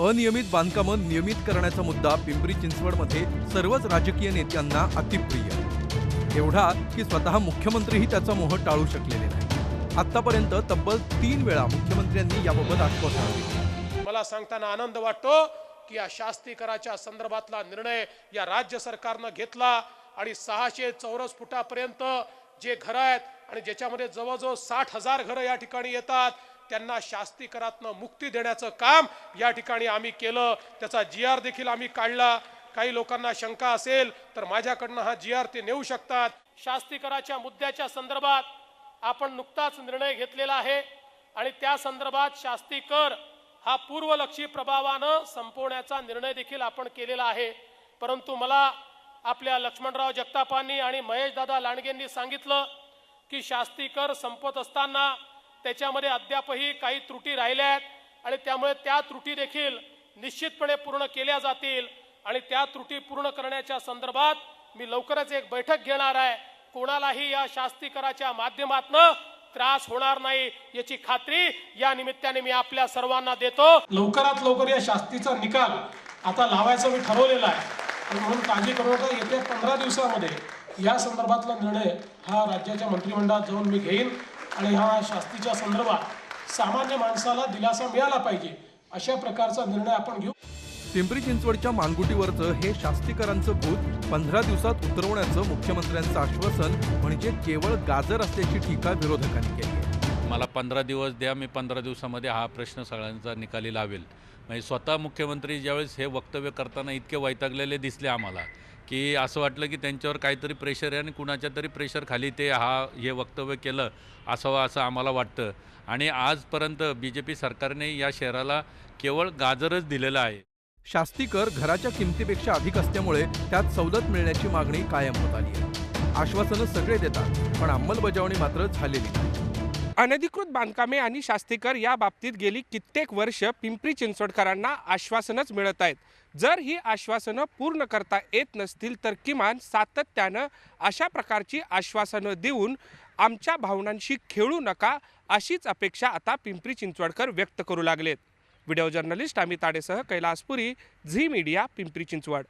अनियमित बांधकामं नियमित करण्याचा मुद्दा पिंपरी चिंचवडमध्ये सर्वच राजकीय नेत्यांना अतिप्रिय. एवढा की स्वतः मुख्यमंत्रीही त्याचा मोह टाळू शकलेले नाही. आतापर्यंत तब्बल तीन वेळा मुख्यमंत्र्यांनी याबाबत आश्वासन दिले. मला सांगताना आनंद वाटतो की या शास्तीकराच्या संदर्भातला निर्णय या राज्य सरकारनं घेतला आणि सहाशे चौरस फुटापर्यंत जे घरं आहेत आणि ज्याच्यामध्ये जवळजवळ साठ हजार घरं या ठिकाणी येतात त्यांना शास्तीकरातनं मुक्ती देण्याचं काम या ठिकाणी आम्ही केलं. त्याचा जी आर देखील आम्ही काढला. काही लोकांना शंका असेल तर माझ्याकडनं हा जी आर ते नेऊ शकतात. शास्तीकराच्या मुद्द्याच्या संदर्भात आपण नुकताच निर्णय घेतलेला आहे आणि त्या संदर्भात शास्तीकर हा पूर्वलक्षी प्रभावानं संपवण्याचा निर्णय देखील आपण केलेला आहे. परंतु मला आपल्या लक्ष्मणराव जगतापांनी आणि महेशदादा लांडगेंनी सांगितलं की शास्तीकर संपत असताना त्याच्यामध्ये अद्यापही काही त्रुटी राहिल्या आहेत आणि त्यामुळे त्या त्रुटी देखील निश्चितपणे पूर्ण केल्या जातील आणि त्या त्रुटी पूर्ण करण्याच्या संदर्भात मी लवकरच एक बैठक घेणार आहे. कोणालाही या शास्तीकराच्या माध्यमातनं त्रास होणार नाही याची खात्री या निमित्ताने मी आपल्या सर्वांना देतो. लवकरात लवकर या शास्तीचा निकाल आता लावायचा मी ठरवलेला आहे. म्हणून काळजी करू नका येत्या पंधरा दिवसामध्ये या संदर्भातला निर्णय हा राज्याच्या मंत्रिमंडळात जाऊन मी घेईन. आणि ह्या शास्तीच्या संदर्भात सामान्य माणसाला दिलासा मिळाला पाहिजे अशा प्रकारचा निर्णय आपण घेऊ. पिंपरी चिंचवडच्या मानगुटीवरचं हे शास्तीकरांचं भूत पंधरा दिवसात उतरवण्याचं मुख्यमंत्र्यांचं आश्वासन म्हणजे केवळ गाजर असल्याची टीका विरोधकांनी केली आहे. मला पंधरा दिवस द्या मी पंधरा दिवसामध्ये हा प्रश्न सगळ्यांचा निकाली लावेल. म्हणजे स्वतः मुख्यमंत्री ज्यावेळेस हे वक्तव्य करताना इतके वैतागलेले दिसले आम्हाला की असं वाटलं की त्यांच्यावर काहीतरी प्रेशर आहे आणि कुणाच्या तरी प्रेशर खाली ते हा हे वक्तव्य केलं असावं असं आम्हाला वाटतं. आणि आजपर्यंत बी जे पी सरकारने या शहराला केवळ गाजरच दिलेलं आहे. शास्ती कर घराच्या किमतीपेक्षा अधिक असल्यामुळे त्यात सवलत मिळण्याची मागणी कायम होत आली आहे. आश्वासनं सगळे देतात पण अंमलबजावणी मात्र झालेली नाही. अनधिकृत बांधकामे आणि शास्तीकर या बाबतीत गेली कित्येक वर्ष पिंपरी चिंचवडकरांना आश्वासनच मिळत आहेत. जर ही आश्वासनं पूर्ण करता येत नसतील तर किमान सातत्यानं अशा प्रकारची आश्वासनं देऊन आमच्या भावनांशी खेळू नका अशीच अपेक्षा आता पिंपरी चिंचवडकर व्यक्त करू लागलेत. व्हिडिओ जर्नलिस्ट अमित ताडेसह कैलासपुरी झी मीडिया पिंपरी चिंचवड.